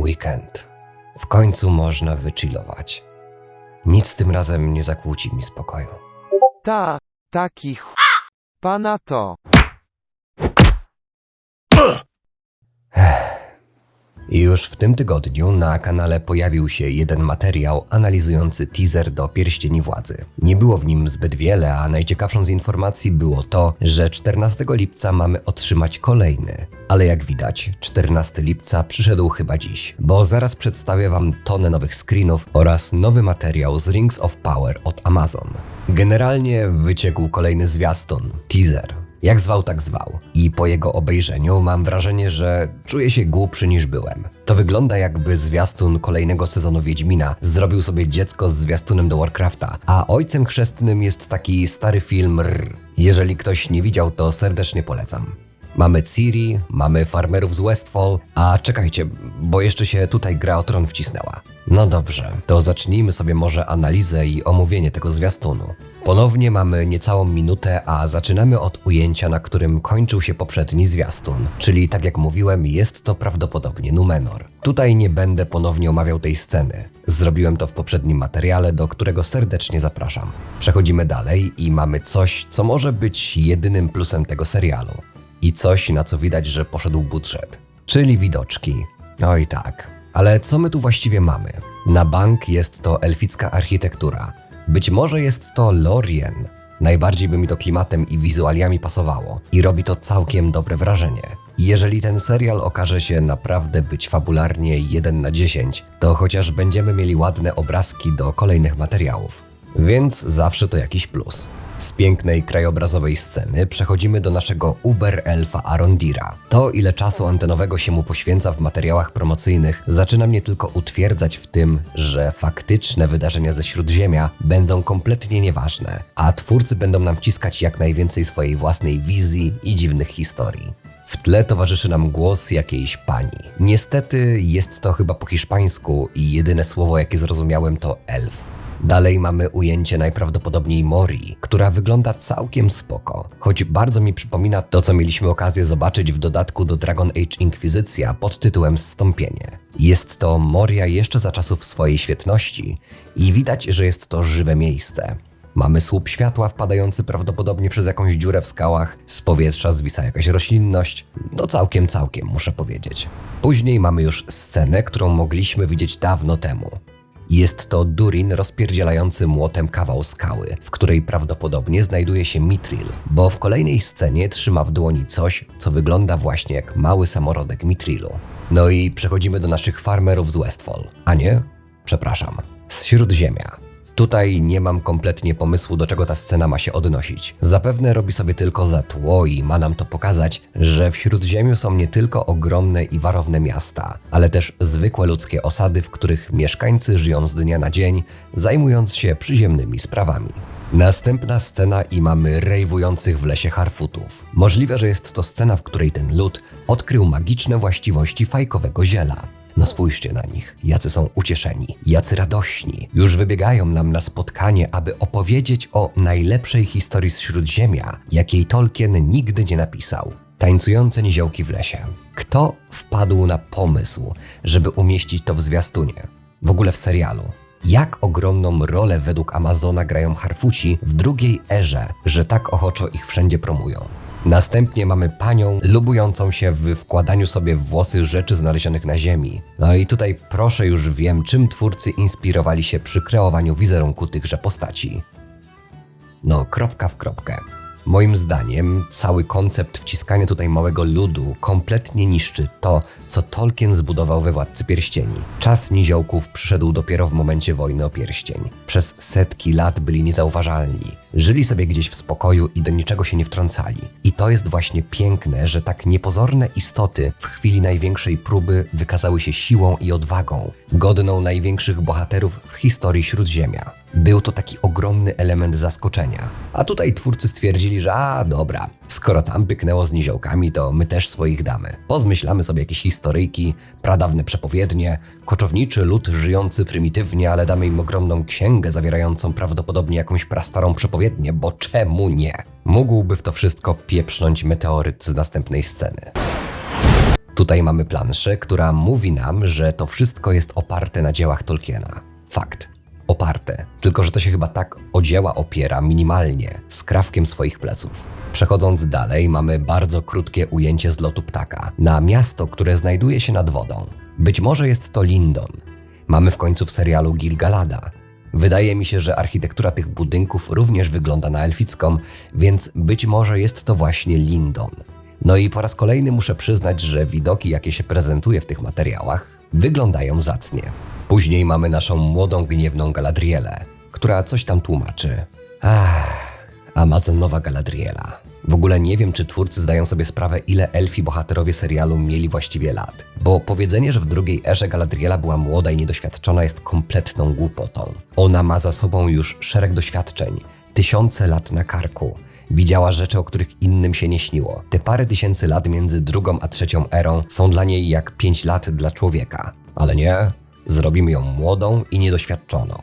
weekend. W końcu można wychillować. Nic tym razem nie zakłóci mi spokoju. Ta, taki ch... Pana to. Już w tym tygodniu na kanale pojawił się jeden materiał analizujący teaser do Pierścieni Władzy. Nie było w nim zbyt wiele, a najciekawszą z informacji było to, że 14 lipca mamy otrzymać kolejny. Ale jak widać, 14 lipca przyszedł chyba dziś, bo zaraz przedstawię Wam tonę nowych screenów oraz nowy materiał z Rings of Power od Amazon. Generalnie wyciekł kolejny zwiastun, teaser. Jak zwał, tak zwał. I po jego obejrzeniu mam wrażenie, że czuję się głupszy niż byłem. To wygląda jakby zwiastun kolejnego sezonu Wiedźmina zrobił sobie dziecko z zwiastunem do Warcrafta, a ojcem chrzestnym jest taki stary film R. Jeżeli ktoś nie widział, to serdecznie polecam. Mamy Ciri, mamy farmerów z Westfall, a czekajcie, bo jeszcze się tutaj gra o tron wcisnęła. No dobrze, to zacznijmy sobie może analizę i omówienie tego zwiastunu. Ponownie mamy niecałą minutę, a zaczynamy od ujęcia, na którym kończył się poprzedni zwiastun, czyli tak jak mówiłem, jest to prawdopodobnie Numenor. Tutaj nie będę ponownie omawiał tej sceny. Zrobiłem to w poprzednim materiale, do którego serdecznie zapraszam. Przechodzimy dalej i mamy coś, co może być jedynym plusem tego serialu. I coś, na co widać, że poszedł budżet. Czyli widoczki. Oj tak. Ale co my tu właściwie mamy? Na bank jest to elficka architektura. Być może jest to Lorien. Najbardziej by mi to klimatem i wizualiami pasowało. I robi to całkiem dobre wrażenie. Jeżeli ten serial okaże się naprawdę być fabularnie 1 na 10, to chociaż będziemy mieli ładne obrazki do kolejnych materiałów. Więc zawsze to jakiś plus. Z pięknej krajobrazowej sceny przechodzimy do naszego Uber Elfa Arondira. To, ile czasu antenowego się mu poświęca w materiałach promocyjnych, zaczyna mnie tylko utwierdzać w tym, że faktyczne wydarzenia ze Śródziemia będą kompletnie nieważne, a twórcy będą nam wciskać jak najwięcej swojej własnej wizji i dziwnych historii. W tle towarzyszy nam głos jakiejś pani. Niestety jest to chyba po hiszpańsku i jedyne słowo jakie zrozumiałem to elf. Dalej mamy ujęcie najprawdopodobniej Mori, która wygląda całkiem spoko, choć bardzo mi przypomina to, co mieliśmy okazję zobaczyć w dodatku do Dragon Age Inkwizycja pod tytułem Stąpienie. Jest to Moria jeszcze za czasów swojej świetności i widać, że jest to żywe miejsce. Mamy słup światła wpadający prawdopodobnie przez jakąś dziurę w skałach, z powietrza zwisa jakaś roślinność, no całkiem, całkiem muszę powiedzieć. Później mamy już scenę, którą mogliśmy widzieć dawno temu. Jest to Durin rozpierdzielający młotem kawał skały, w której prawdopodobnie znajduje się Mitril, bo w kolejnej scenie trzyma w dłoni coś, co wygląda właśnie jak mały samorodek Mitrilu. No i przechodzimy do naszych farmerów z Westfall. A nie? Przepraszam. Z Śródziemia. Tutaj nie mam kompletnie pomysłu, do czego ta scena ma się odnosić. Zapewne robi sobie tylko za tło i ma nam to pokazać, że w Śródziemiu są nie tylko ogromne i warowne miasta, ale też zwykłe ludzkie osady, w których mieszkańcy żyją z dnia na dzień, zajmując się przyziemnymi sprawami. Następna scena i mamy rejwujących w lesie harfutów. Możliwe, że jest to scena, w której ten lud odkrył magiczne właściwości fajkowego ziela. No spójrzcie na nich, jacy są ucieszeni, jacy radośni. Już wybiegają nam na spotkanie, aby opowiedzieć o najlepszej historii z Śródziemia, jakiej Tolkien nigdy nie napisał. Tańcujące niziołki w lesie. Kto wpadł na pomysł, żeby umieścić to w zwiastunie? W ogóle w serialu. Jak ogromną rolę według Amazona grają harfuci w drugiej erze, że tak ochoczo ich wszędzie promują. Następnie mamy panią lubującą się w wkładaniu sobie w włosy rzeczy znalezionych na ziemi. No i tutaj proszę już wiem, czym twórcy inspirowali się przy kreowaniu wizerunku tychże postaci. No, kropka w kropkę. Moim zdaniem cały koncept wciskania tutaj małego ludu kompletnie niszczy to, co Tolkien zbudował we Władcy Pierścieni. Czas niziołków przyszedł dopiero w momencie wojny o pierścień. Przez setki lat byli niezauważalni. Żyli sobie gdzieś w spokoju i do niczego się nie wtrącali. To jest właśnie piękne, że tak niepozorne istoty w chwili największej próby wykazały się siłą i odwagą, godną największych bohaterów w historii Śródziemia. Był to taki ogromny element zaskoczenia. A tutaj twórcy stwierdzili, że a dobra, skoro tam pyknęło z niziołkami, to my też swoich damy. Pozmyślamy sobie jakieś historyjki, pradawne przepowiednie, koczowniczy lud żyjący prymitywnie, ale damy im ogromną księgę zawierającą prawdopodobnie jakąś prastarą przepowiednię, bo czemu nie? Mógłby w to wszystko pieprznąć meteoryt z następnej sceny. Tutaj mamy planszę, która mówi nam, że to wszystko jest oparte na dziełach Tolkiena. Fakt. Oparte. Tylko, że to się chyba tak o dzieła opiera minimalnie, z krawkiem swoich pleców. Przechodząc dalej, mamy bardzo krótkie ujęcie z lotu ptaka na miasto, które znajduje się nad wodą. Być może jest to Lindon. Mamy w końcu w serialu Gilgalada. Wydaje mi się, że architektura tych budynków również wygląda na elficką, więc być może jest to właśnie Lindon. No i po raz kolejny muszę przyznać, że widoki, jakie się prezentuje w tych materiałach, wyglądają zacnie. Później mamy naszą młodą, gniewną Galadrielę, która coś tam tłumaczy. Ach, Amazonowa Galadriela. W ogóle nie wiem, czy twórcy zdają sobie sprawę, ile elfi bohaterowie serialu mieli właściwie lat. Bo powiedzenie, że w drugiej erze Galadriela była młoda i niedoświadczona jest kompletną głupotą. Ona ma za sobą już szereg doświadczeń, tysiące lat na karku. Widziała rzeczy, o których innym się nie śniło. Te parę tysięcy lat między drugą a trzecią erą są dla niej jak pięć lat dla człowieka. Ale nie, Zrobimy ją młodą i niedoświadczoną,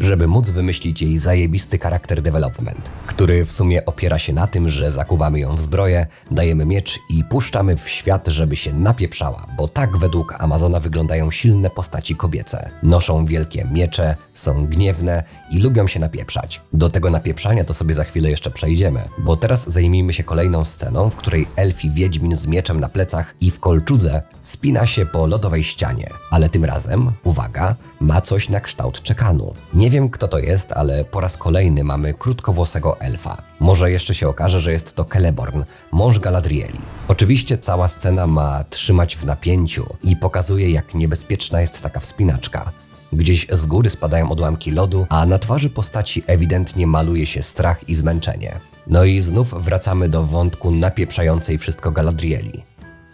żeby móc wymyślić jej zajebisty charakter development, który w sumie opiera się na tym, że zakuwamy ją w zbroję, dajemy miecz i puszczamy w świat, żeby się napieprzała, bo tak według Amazona wyglądają silne postaci kobiece. Noszą wielkie miecze, są gniewne i lubią się napieprzać. Do tego napieprzania to sobie za chwilę jeszcze przejdziemy, bo teraz zajmijmy się kolejną sceną, w której elfi wiedźmin z mieczem na plecach i w kolczudze wspina się po lodowej ścianie, ale tym razem uwaga, ma coś na kształt czekanu. Nie wiem kto to jest, ale po raz kolejny mamy krótkowłosego elfa. Może jeszcze się okaże, że jest to Celeborn, mąż Galadrieli. Oczywiście cała scena ma trzymać w napięciu i pokazuje jak niebezpieczna jest taka wspinaczka. Gdzieś z góry spadają odłamki lodu, a na twarzy postaci ewidentnie maluje się strach i zmęczenie. No i znów wracamy do wątku napieprzającej wszystko Galadrieli.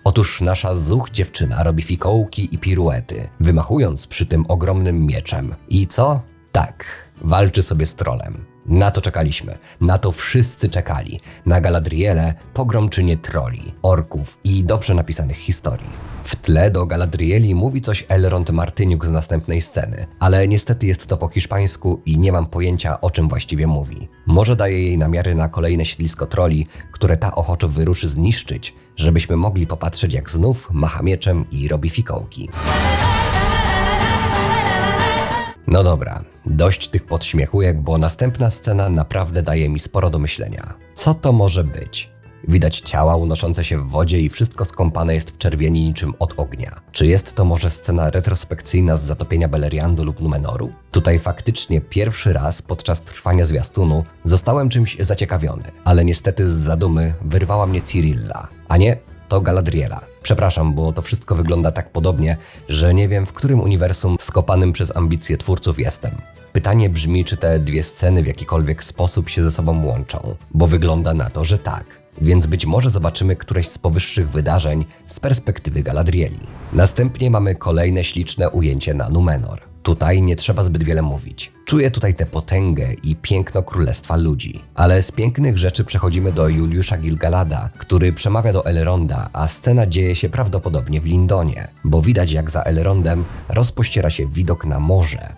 Otóż nasza zuch dziewczyna robi fikołki i piruety, wymachując przy tym ogromnym mieczem. I co? Tak, walczy sobie z trolem. Na to czekaliśmy, na to wszyscy czekali. Na Galadrielę, pogromczynię troli, orków i dobrze napisanych historii. W tle do Galadrieli mówi coś Elrond Martyniuk z następnej sceny, ale niestety jest to po hiszpańsku i nie mam pojęcia o czym właściwie mówi. Może daje jej namiary na kolejne siedlisko troli, które ta ochoczo wyruszy zniszczyć, żebyśmy mogli popatrzeć jak znów macha mieczem i robi fikołki. No dobra, dość tych podśmiechujek, bo następna scena naprawdę daje mi sporo do myślenia. Co to może być? Widać ciała unoszące się w wodzie i wszystko skąpane jest w czerwieni niczym od ognia. Czy jest to może scena retrospekcyjna z zatopienia Beleriandu lub Numenoru? Tutaj faktycznie pierwszy raz podczas trwania zwiastunu zostałem czymś zaciekawiony, ale niestety z zadumy wyrwała mnie Cyrilla, a nie to Galadriela. Przepraszam, bo to wszystko wygląda tak podobnie, że nie wiem w którym uniwersum skopanym przez ambicje twórców jestem. Pytanie brzmi, czy te dwie sceny w jakikolwiek sposób się ze sobą łączą, bo wygląda na to, że tak. Więc być może zobaczymy któreś z powyższych wydarzeń z perspektywy Galadrieli. Następnie mamy kolejne śliczne ujęcie na Numenor. Tutaj nie trzeba zbyt wiele mówić. Czuję tutaj tę potęgę i piękno królestwa ludzi. Ale z pięknych rzeczy przechodzimy do Juliusza Gilgalada, który przemawia do Elronda, a scena dzieje się prawdopodobnie w Lindonie, bo widać jak za Elrondem rozpościera się widok na morze,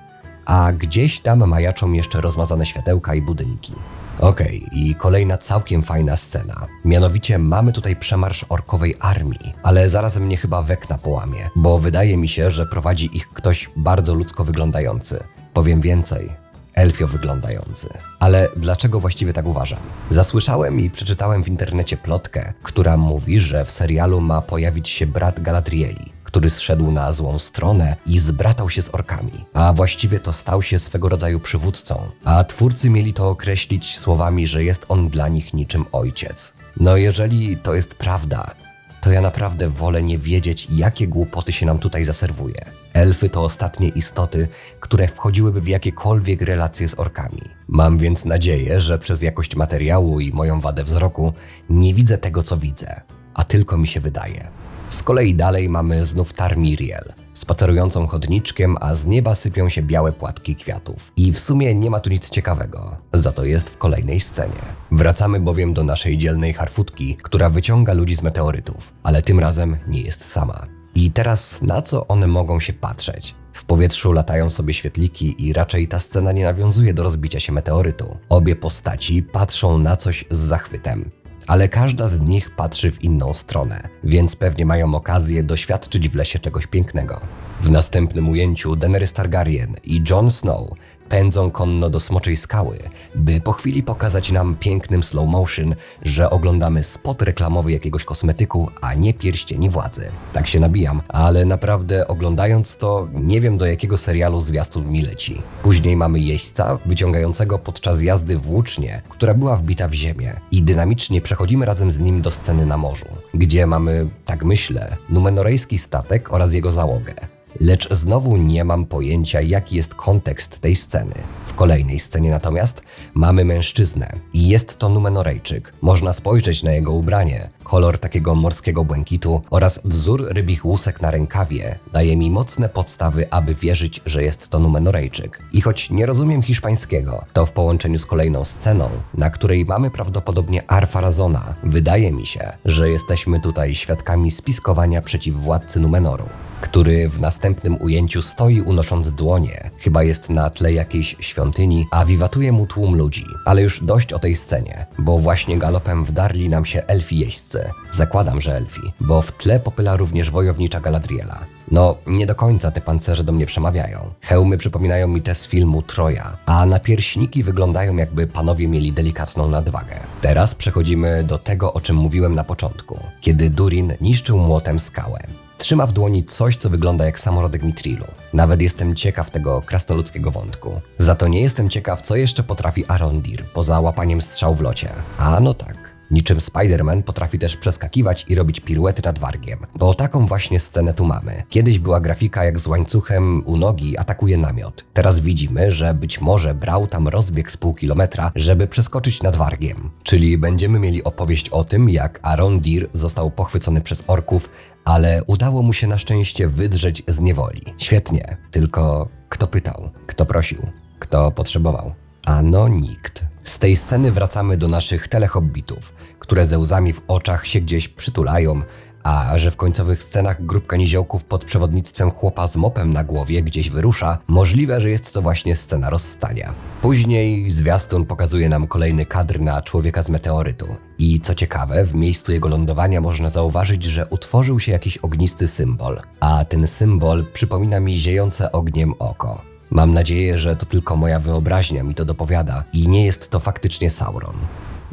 a gdzieś tam majaczą jeszcze rozmazane światełka i budynki. Okej, i kolejna całkiem fajna scena. Mianowicie mamy tutaj przemarsz orkowej armii, ale zaraz mnie chyba wekna połamie, bo wydaje mi się, że prowadzi ich ktoś bardzo ludzko wyglądający. Powiem więcej, elfio wyglądający. Ale dlaczego właściwie tak uważam? Zasłyszałem i przeczytałem w internecie plotkę, która mówi, że w serialu ma pojawić się brat Galadrieli, który zszedł na złą stronę i zbratał się z orkami, a właściwie to stał się swego rodzaju przywódcą, a twórcy mieli to określić słowami, że jest on dla nich niczym ojciec. No jeżeli to jest prawda, to ja naprawdę wolę nie wiedzieć, jakie głupoty się nam tutaj zaserwuje. Elfy to ostatnie istoty, które wchodziłyby w jakiekolwiek relacje z orkami. Mam więc nadzieję, że przez jakość materiału i moją wadę wzroku nie widzę tego, co widzę, a tylko mi się wydaje. Z kolei dalej mamy znów Tarmiriel, spacerującą chodniczkiem, a z nieba sypią się białe płatki kwiatów. I w sumie nie ma tu nic ciekawego, za to jest w kolejnej scenie. Wracamy bowiem do naszej dzielnej harfutki, która wyciąga ludzi z meteorytów, ale tym razem nie jest sama. I teraz na co one mogą się patrzeć? W powietrzu latają sobie świetliki i raczej ta scena nie nawiązuje do rozbicia się meteorytu. Obie postaci patrzą na coś z zachwytem. Ale każda z nich patrzy w inną stronę, więc pewnie mają okazję doświadczyć w lesie czegoś pięknego. W następnym ujęciu Daenerys Targaryen i Jon Snow pędzą konno do Smoczej Skały, by po chwili pokazać nam pięknym slow motion, że oglądamy spot reklamowy jakiegoś kosmetyku, a nie pierścieni władzy. Tak się nabijam, ale naprawdę oglądając to nie wiem do jakiego serialu zwiastun mi leci. Później mamy jeźdźca wyciągającego podczas jazdy włócznię, która była wbita w ziemię i dynamicznie przechodzimy razem z nim do sceny na morzu, gdzie mamy, tak myślę, numenorejski statek oraz jego załogę. Lecz znowu nie mam pojęcia, jaki jest kontekst tej sceny. W kolejnej scenie natomiast mamy mężczyznę i jest to Numenorejczyk. Można spojrzeć na jego ubranie, kolor takiego morskiego błękitu oraz wzór rybich łusek na rękawie daje mi mocne podstawy, aby wierzyć, że jest to Numenorejczyk. I choć nie rozumiem hiszpańskiego, to w połączeniu z kolejną sceną, na której mamy prawdopodobnie Arfarazona, wydaje mi się, że jesteśmy tutaj świadkami spiskowania przeciw władcy Numenoru który w następnym ujęciu stoi unosząc dłonie, chyba jest na tle jakiejś świątyni, a wiwatuje mu tłum ludzi. Ale już dość o tej scenie, bo właśnie galopem wdarli nam się elfi jeźdźcy. Zakładam, że elfi, bo w tle popyla również wojownicza Galadriela. No, nie do końca te pancerze do mnie przemawiają. Hełmy przypominają mi te z filmu Troja, a napierśniki wyglądają jakby panowie mieli delikatną nadwagę. Teraz przechodzimy do tego, o czym mówiłem na początku, kiedy Durin niszczył młotem skałę. Trzyma w dłoni coś, co wygląda jak samorodek Mitrilu. Nawet jestem ciekaw tego krasnoludzkiego wątku. Za to nie jestem ciekaw, co jeszcze potrafi Arondir poza łapaniem strzał w locie. A no tak. Niczym Spider-Man potrafi też przeskakiwać i robić piruety nad wargiem, bo taką właśnie scenę tu mamy. Kiedyś była grafika jak z łańcuchem u nogi atakuje namiot. Teraz widzimy, że być może brał tam rozbieg z pół kilometra, żeby przeskoczyć nad wargiem. Czyli będziemy mieli opowieść o tym, jak Arondir został pochwycony przez orków, ale udało mu się na szczęście wydrzeć z niewoli. Świetnie, tylko kto pytał, kto prosił, kto potrzebował? Ano nikt. Z tej sceny wracamy do naszych telehobbitów, które ze łzami w oczach się gdzieś przytulają, a że w końcowych scenach grupka niziołków pod przewodnictwem chłopa z mopem na głowie gdzieś wyrusza, możliwe, że jest to właśnie scena rozstania. Później zwiastun pokazuje nam kolejny kadr na człowieka z meteorytu. I co ciekawe, w miejscu jego lądowania można zauważyć, że utworzył się jakiś ognisty symbol, a ten symbol przypomina mi ziejące ogniem oko. Mam nadzieję, że to tylko moja wyobraźnia mi to dopowiada i nie jest to faktycznie Sauron.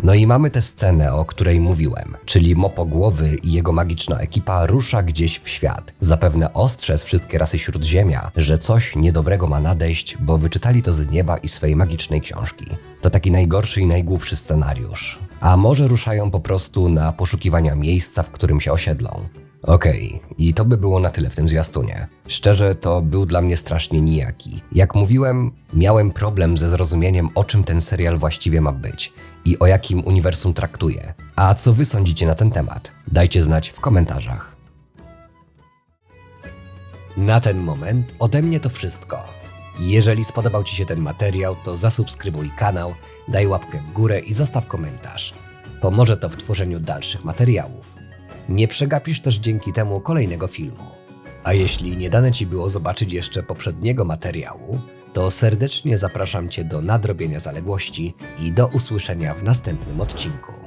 No i mamy tę scenę, o której mówiłem, czyli Mopogłowy i jego magiczna ekipa rusza gdzieś w świat. Zapewne ostrzec wszystkie rasy Śródziemia, że coś niedobrego ma nadejść, bo wyczytali to z nieba i swej magicznej książki. To taki najgorszy i najgłupszy scenariusz. A może ruszają po prostu na poszukiwania miejsca, w którym się osiedlą. Okej, i to by było na tyle w tym zwiastunie. Szczerze, to był dla mnie strasznie nijaki. Jak mówiłem, miałem problem ze zrozumieniem, o czym ten serial właściwie ma być i o jakim uniwersum traktuje. A co wy sądzicie na ten temat? Dajcie znać w komentarzach. Na ten moment ode mnie to wszystko. Jeżeli spodobał Ci się ten materiał, to zasubskrybuj kanał, daj łapkę w górę i zostaw komentarz. Pomoże to w tworzeniu dalszych materiałów. Nie przegapisz też dzięki temu kolejnego filmu. A jeśli nie dane Ci było zobaczyć jeszcze poprzedniego materiału, to serdecznie zapraszam Cię do nadrobienia zaległości i do usłyszenia w następnym odcinku.